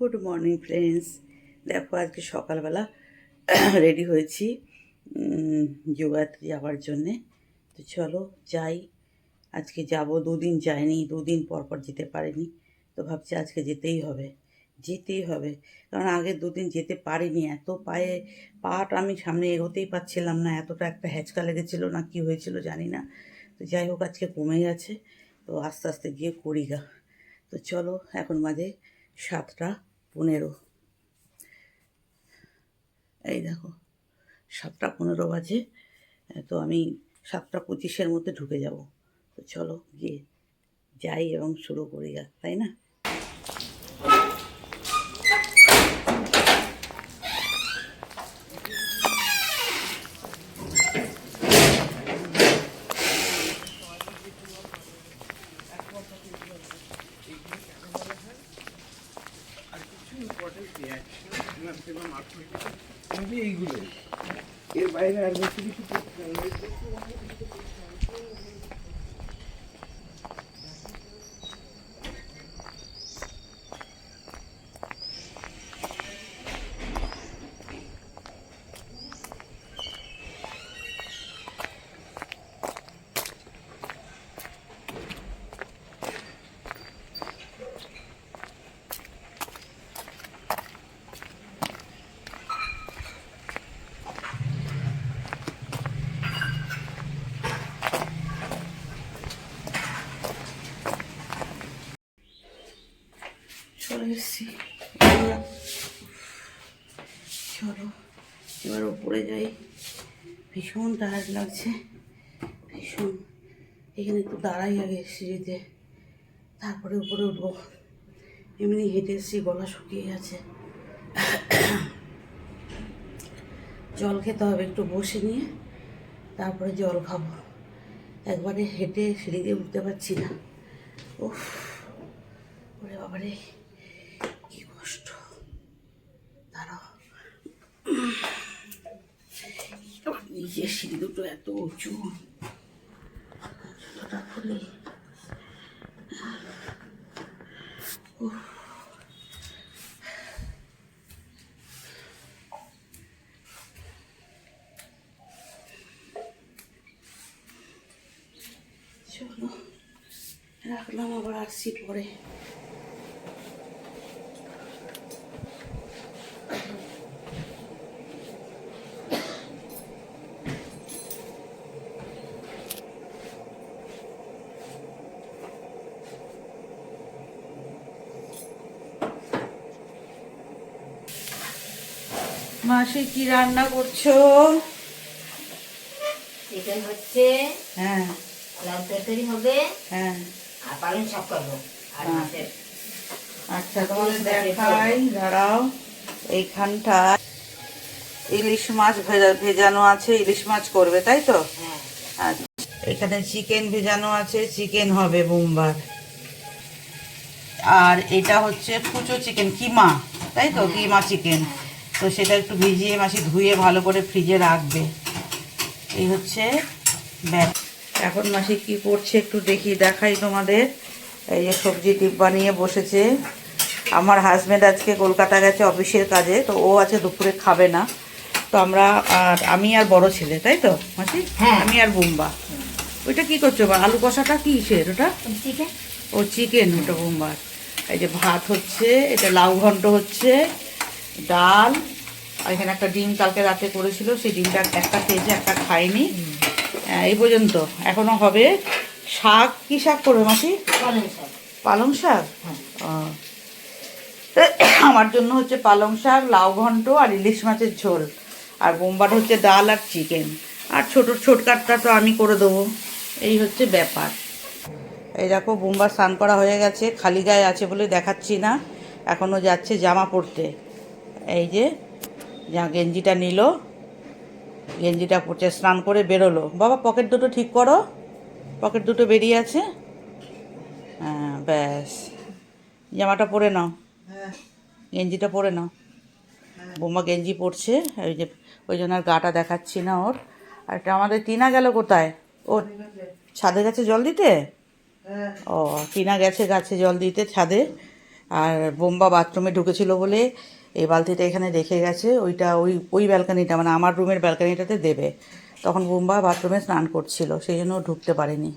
Good morning friends. দেখো, আজকে সকালবেলা রেডি হয়েছি যোগাতে যাওয়ার জন্যে। তো চলো যাই। আজকে যাব, দুদিন যাইনি, দুদিন পর পর যেতে পারিনি। তো ভাবছি আজকে যেতেই হবে যেতেই হবে। কারণ আগে দুদিন যেতে পারিনি, এত পায়ে পাটা আমি সামনে এগোতেই পারছিলাম না, এতটা একটা হ্যাচকা লেগেছিলো না, কি হয়েছিল জানি না। তো যাই হোক, আজকে কমে গেছে। তো আস্তে আস্তে গিয়ে করি গা। তো চলো, এখন বাজে সাতটা পনেরো। এই দেখো, সাতটা পনেরো বাজে, তো আমি সাতটা পঁচিশের মধ্যে ঢুকে যাব। তো চলো গিয়ে যাই এবং শুরু করি তাই না? এইগুলো এর বাইরে আর বেশি কিছু করতে হবে না। চলে এসেছি। চলো, এবার উপরে যাই। ভীষণ টায়ার্ড লাগছে, ভীষণ। এখানে একটু দাঁড়াই আগে সিঁড়িতে তারপরে উপরে উঠবো। এমনি হেঁটে এসেছি, গলা শুকিয়ে গেছে। জল খেতে হবে, একটু বসে নিয়ে তারপরে জল খাব। একবারে হেঁটে সিঁড়ি দিয়ে উঠতে পারছি না। উফ, ওরে বাবারে। কষ্ট। নিজের সিঁড়ি দুটো এত উঁচু। চলো রাখলাম আবার আসছি পরে। মাসি কি রান্না করছ? চিকেন হচ্ছে হ্যাঁ। লাউ তরকারি হবে হ্যাঁ। আর পালং শাক করব। আর হ্যাঁ। মাছের আচ্ছা তোমাদের দেখাই দাঁড়াও। এইখানটা ইলিশ মাছ ভেজা- ভেজানো আছে ইলিশ মাছ করবে তাই তো? হ্যাঁ। আচ্ছা। এখানে চিকেন ভেজানো আছে চিকেন হবে বোমবার। আর এটা হচ্ছে কুচো চিকেন কিমা তাই তো? কিমা চিকেন। তো সেটা একটু ভিজিয়ে মাসি ধুয়ে ভালো করে ফ্রিজে রাখবে। এই হচ্ছে ব্যাগ এখন মাসি কি করছে একটু দেখি দেখাই তোমাদের। এই যে সবজি ডিব্বা নিয়ে বসেছে। আমার হাজব্যান্ড আজকে কলকাতা গেছে অফিসের কাজে তো ও আছে দুপুরে খাবে না। তো আমরা আর আমি আর বড় ছেলে তাই তো মাসি? হ্যাঁ। আমি আর বুম্বা। ওইটা কি করছ বা? আলু কষাটা কি সের ওটা? চিকেন ও চিকেন ওটা বুম্বার। এই যে ভাত হচ্ছে এটা লাউ ঘন্ট হচ্ছে। ডাল আর এখানে একটা ডিম কালকে রাতে করেছিল সেই ডিমটা একটা খেয়েছে একটা খাইনি। এই পর্যন্ত। এখনও হবে শাক কি শাক করবে মাসি? পালং শাক। পালং শাক? হ্যাঁ। আমার জন্য হচ্ছে পালং শাক লাউ ঘন্ট আর ইলিশ মাছের ঝোল। আর বোম্বার হচ্ছে ডাল আর চিকেন। আর ছোট ছোটকাটটা তো আমি করে দেবো। এই হচ্ছে ব্যাপার। এই দেখো বোম্বার স্নান করা হয়ে গেছে। খালি গায়ে আছে বলে দেখাচ্ছি না। এখনও যাচ্ছে জামা পরতে। এই যে যা গেঞ্জিটা নিল গেঞ্জিটা পরছে স্নান করে বেরোলো। বাবা পকেট দুটো ঠিক করো। পকেট দুটো বেরিয়ে আছে। হ্যাঁ ব্যাস। জামাটা পরে নাও। গেঞ্জিটা পরে নাও। বোমা গেঞ্জি পরছে। ওই যে ওই জন্য আর গাটা দেখাচ্ছি না ওর। আর একটা আমাদের টিনা গেল কোথায়? ও ছাদে গেছে জল দিতে? ও টিনা গেছে গাছে জল দিতে ছাদে। আর বোম্বা বাথরুমে ঢুকেছিল বলে এই বালতিটা এখানে রেখে গেছে, ওইটা ওই ওই ব্যালকানিটা মানে আমার রুমের ব্যালকানিটাতে দেবে। তখন বোম্বা বাথরুমে স্নান করছিল, সেই জন্য ঢুকতে পারেনি।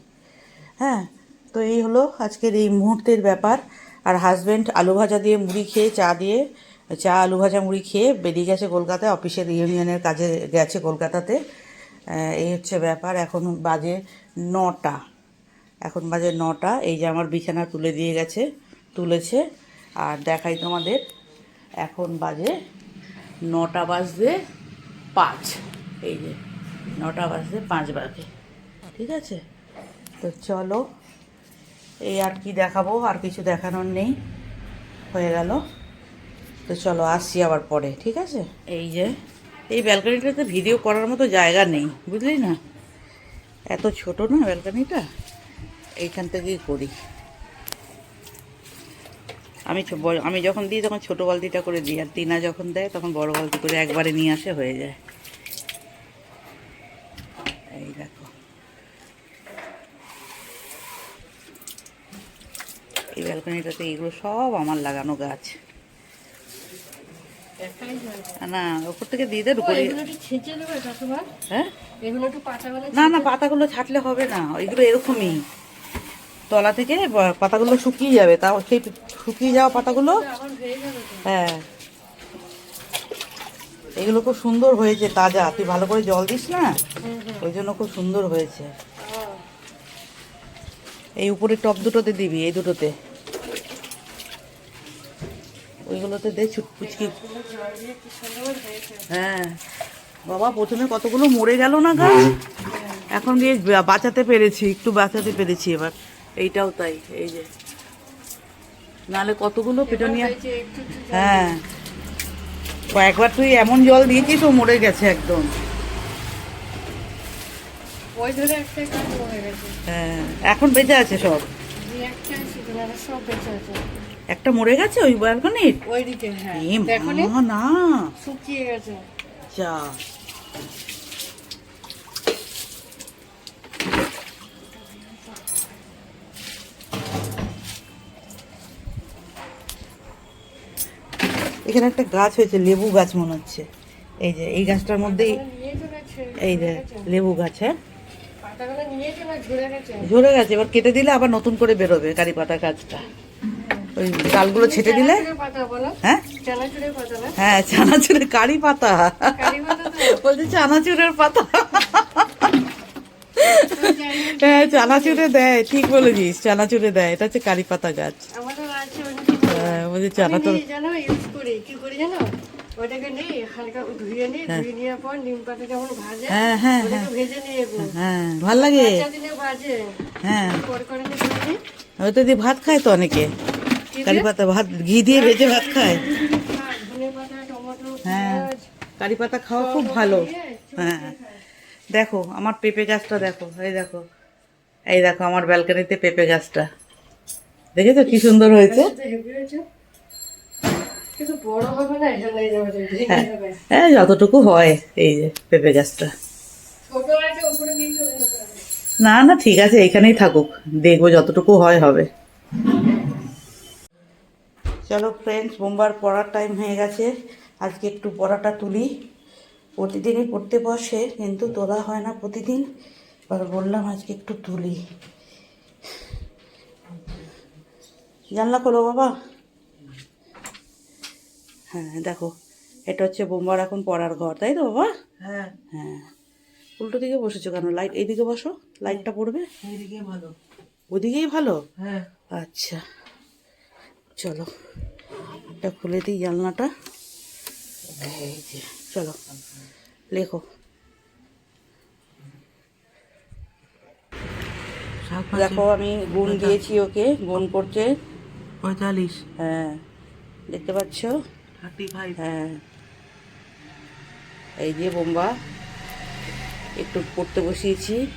হ্যাঁ তো এই হলো আজকের এই মুহূর্তের ব্যাপার। আর হাজব্যান্ড আলু ভাজা দিয়ে মুড়ি খেয়ে, চা দিয়ে, চা আলু ভাজা মুড়ি খেয়ে বেরিয়ে গেছে কলকাতায় অফিসের ইউনিয়নের কাজে গেছে কলকাতাতে। এই হচ্ছে ব্যাপার, এখন বাজে নটা। এখন বাজে নটা, এই যে আমার বিছানা তুলে দিয়ে গেছে, তুলেছে। আর দেখাই তোমাদের এখন বাজে নটা বাজতে পাঁচ। এই যে, নটা বাজতে পাঁচ বাজে। ঠিক আছে? তো চলো, এই আর কি দেখাবো, আর কিছু দেখানোর নেই। হয়ে গেল। তো চলো, আসছি আবার পরে, ঠিক আছে? এই যে, এই ব্যালকানিটাতে ভিডিও করার মতো জায়গা নেই, বুঝলি না? এত ছোট না ব্যালকানিটা? এইখান থেকেই করি। আমি আমি যখন দিই তখন ছোটো বালতিটা করে দিই। আর টিনা যখন দেয় তখন বড় বালতি করে একবারে নিয়ে আসে হয়ে যায়। এই দেখো। এই ব্যালকনিটাতে এগুলো সব আমার লাগানো গাছ। না ওপর থেকে দিয়ে উপরে হ্যাঁ? না না পাতাগুলো ছাটলে হবে না। এগুলো এরকমই। তলা থেকে পাতাগুলো শুকিয়ে যাবে তাও সেই শুকিয়ে যাওয়া পাতাগুলো? হ্যাঁ। এগুলো খুব সুন্দর হয়েছে, তাজা। তুই ভালো করে জল দিস না? ওই জন্য খুব সুন্দর হয়েছে। এই উপরে টপ দুটোতে দিবি, এই দুটোতে। ওইগুলোতে দে ছুটপুচকি হ্যাঁ। বাবা, প্রথমে কতগুলো মরে গেল না গাছ এখন গিয়ে বাঁচাতে পেরেছি, একটু বাঁচাতে পেরেছি এবার। এইটাও তাই, এই যে। নালে কতগুলো পেটনিয়া? হ্যাঁ। কয়েকবার তুই এমন জল দিয়েছিস ও মরে গেছে একদম। হয়ে গেছে। হ্যাঁ এখন বেঁচে আছে সব? একটা মরে গেছে ওই ব্যালকনির? ওইদিকে হ্যাঁ। না। শুকিয়ে গেছে। যা। এখানে একটা গাছ হয়েছে লেবু গাছ মনে হচ্ছে। এই যে এই গাছটার মধ্যেই এই যে লেবু গাছ হ্যাঁ? ঝরে গেছে। এবার কেটে দিলে আবার নতুন করে বেরোবে কারি পাতা গাছটা। ওই ডালগুলো ছেটে দিলে? বলো। হ্যাঁ? চানাচুরের হ্যাঁ চানাচুরের কারি পাতা। বলছে চানাচুরের পাতা। হ্যাঁ চানাচুরে দেয় ঠিক বলেছিস চানাচুরে দেয়। এটা হচ্ছে কারি পাতা গাছ। হ্যাঁ, বলছে চানাচুর করি? কি করি জানো? ওটাকে নিই হালকা ধুয়ে নিই ধুয়ে নেওয়ার পর নিম পাতা যেমন ভাজে হ্যাঁ হ্যাঁ হ্যাঁ। ওটাকে ভেজে নিয়ে হ্যাঁ ভালো লাগে? দিনে ভাজে। হ্যাঁ। করে করে নিই। ওটা দিয়ে ভাত খায় তো অনেকে? কারি পাতা ভাত ঘি দিয়ে ভেজে ভাত খায়। হ্যাঁ কারি পাতা খাওয়া খুব ভালো। হ্যাঁ। দেখো আমার পেঁপে গাছটা দেখো এই দেখো। এই দেখো আমার ব্যালকানিতে পেঁপে গাছটা। দেখেছ কি সুন্দর হয়েছে। হ্যাঁ। যতটুকু হয় এই যে পেঁপে গাছটা। না না ঠিক আছে এখানেই থাকুক। দেখব যতটুকু হয় হবে। চলো ফ্রেন্ডস বোমবার পড়ার টাইম হয়ে গেছে। আজকে একটু পড়াটা তুলি। প্রতিদিনই পড়তে বসে কিন্তু তোলা হয় না প্রতিদিন। এবার বললাম আজকে একটু তুলি। জানলা খোলো বাবা। হ্যাঁ দেখো এটা হচ্ছে বোমবার এখন পড়ার ঘর তাই তো বাবা? হ্যাঁ। হ্যাঁ। উল্টো দিকে বসেছো কেন? লাইট এইদিকে বসো লাইটটা পড়বে? এইদিকে ভালো। ওদিকেই ভালো? হ্যাঁ। আচ্ছা চলো এটা খুলে দিই জানলাটা। এই যে চলো লেখো। দেখো আমি গুণ দিয়েছি ওকে গুণ করছে। পঁয়তাল্লিশ। হ্যাঁ দেখতে পাচ্ছ? হ্যাঁ। এই যে বোম্বা একটু পড়তে বসিয়েছি।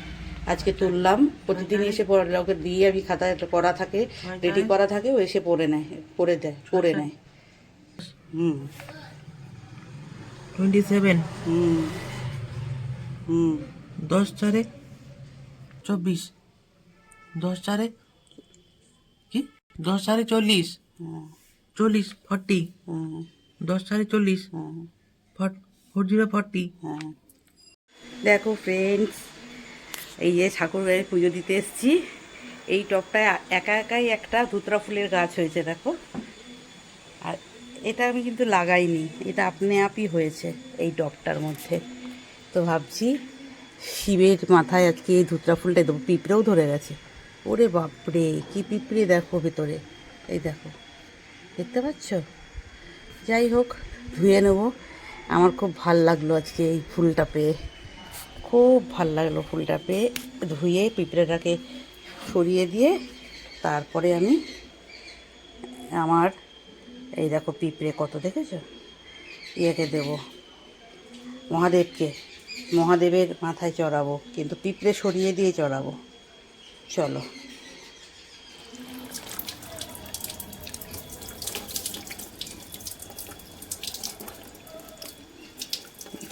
আজকে তুললাম। প্রতিদিন এসে ওকে দিয়ে আমি একটা করা থাকে রেডি করা থাকে ও এসে পড়ে নেয় পড়ে দেয় পড়ে নেয়। হুম। টোয়েন্টি সেভেন হুম। হুম। দশ চারে? চব্বিশ। দশ চারে? কি? দশ চারে চল্লিশ। হ্যাঁ। চল্লিশ ফর্টি হ্যাঁ। দশ সাড়ে চল্লিশ। হ্যাঁ। Four zero forty. হ্যাঁ। দেখো ফ্রেন্ডস এই যে ঠাকুর গায়ে পুজো দিতে এসেছি। এই টবটায় একা একাই একটা ধুতরা ফুলের গাছ হয়েছে দেখো। আর এটা আমি কিন্তু লাগাইনি এটা আপনি আপই হয়েছে এই টবটার মধ্যে। তো ভাবছি শিবের মাথায় আজকে এই ধুতরা ফুলটা দেবো পিঁপড়েও ধরে গেছে। ওরে বাপরে কি পিঁপড়ে দেখো ভেতরে। এই দেখো দেখতে পাচ্ছ? যাই হোক, ধুয়ে নেব। আমার খুব ভালো লাগল আজকে এই ফুলটা পেয়ে। খুব ভালো লাগল ফুলটা পেয়ে। ধুয়ে পিঁপড়েটাকে সরিয়ে দিয়ে তারপরে আমি আমার, এই দেখো পিঁপড়ে কত দেখেছ? ইয়েকে দেব। মহাদেবকে। মহাদেবের মাথায় চড়াবো, কিন্তু পিঁপড়ে সরিয়ে দিয়ে চড়াবো। চলো।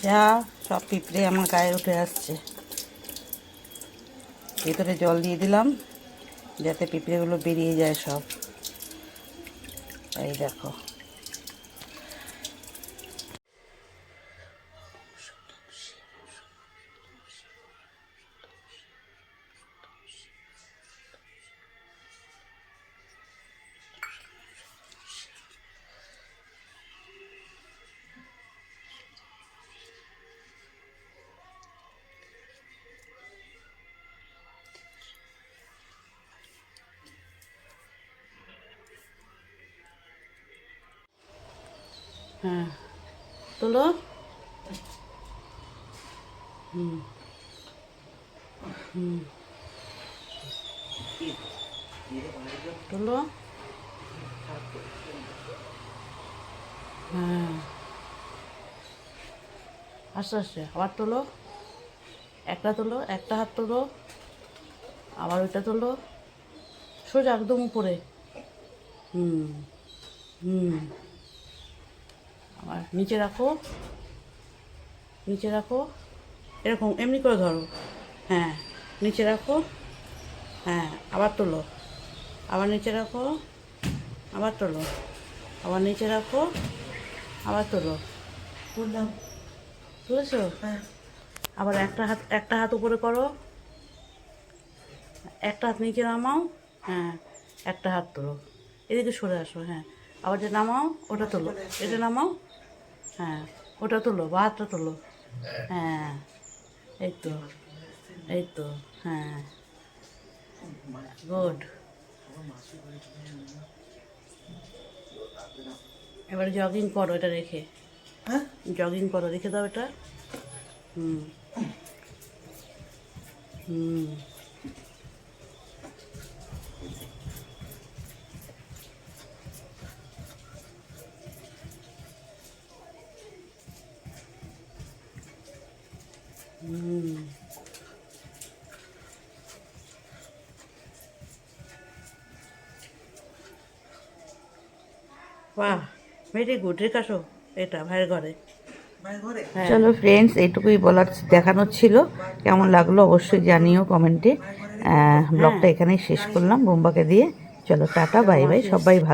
যা সব পিঁপড়ে আমার গায়ে উঠে আসছে। ভেতরে জল দিয়ে দিলাম, যাতে পিঁপড়েগুলো বেরিয়ে যায় সব। এই দেখো। হ্যাঁ। তোলো। হুম। হুম। তোলো। হ্যাঁ। আস্তে আস্তে আবার তোলো। একটা তোলো, একটা হাত তোলো। আবার ওইটা তোলো। সোজা একদম উপরে। হুম। হুম। আবার নিচে রাখো। নিচে রাখো। এরকম এমনি করে ধরো। হ্যাঁ নিচে রাখো। হ্যাঁ আবার তোলো। আবার নিচে রাখো। আবার তোলো। আবার নিচে রাখো। আবার তোলো। তুললাম। তুলেছো? হ্যাঁ। আবার একটা হাত একটা হাত উপরে করো। একটা হাত নিচে নামাও। হ্যাঁ একটা হাত তোলো। এদিকে সরে আসো হ্যাঁ। আবার যে নামাও ওটা তোলো। এটা নামাও। হ্যাঁ ওটা তোলো বা হাতটা তোলো। হ্যাঁ এই তো এই তো হ্যাঁ। গুড। এবার জগিং করো এটা রেখে। হ্যাঁ? জগিং করো রেখে দাও এটা। হুম। হুম। বাহ ভেরি গুড এটা ভাইয়ের ঘরে। চলো ফ্রেন্ডস এইটুকুই বলার দেখানোর ছিল। কেমন লাগল অবশ্যই জানিও কমেন্টে ব্লগটা এখানেই শেষ করলাম বোম্বাকে দিয়ে। চলো টাটা বাই বাই সবাই ভালো।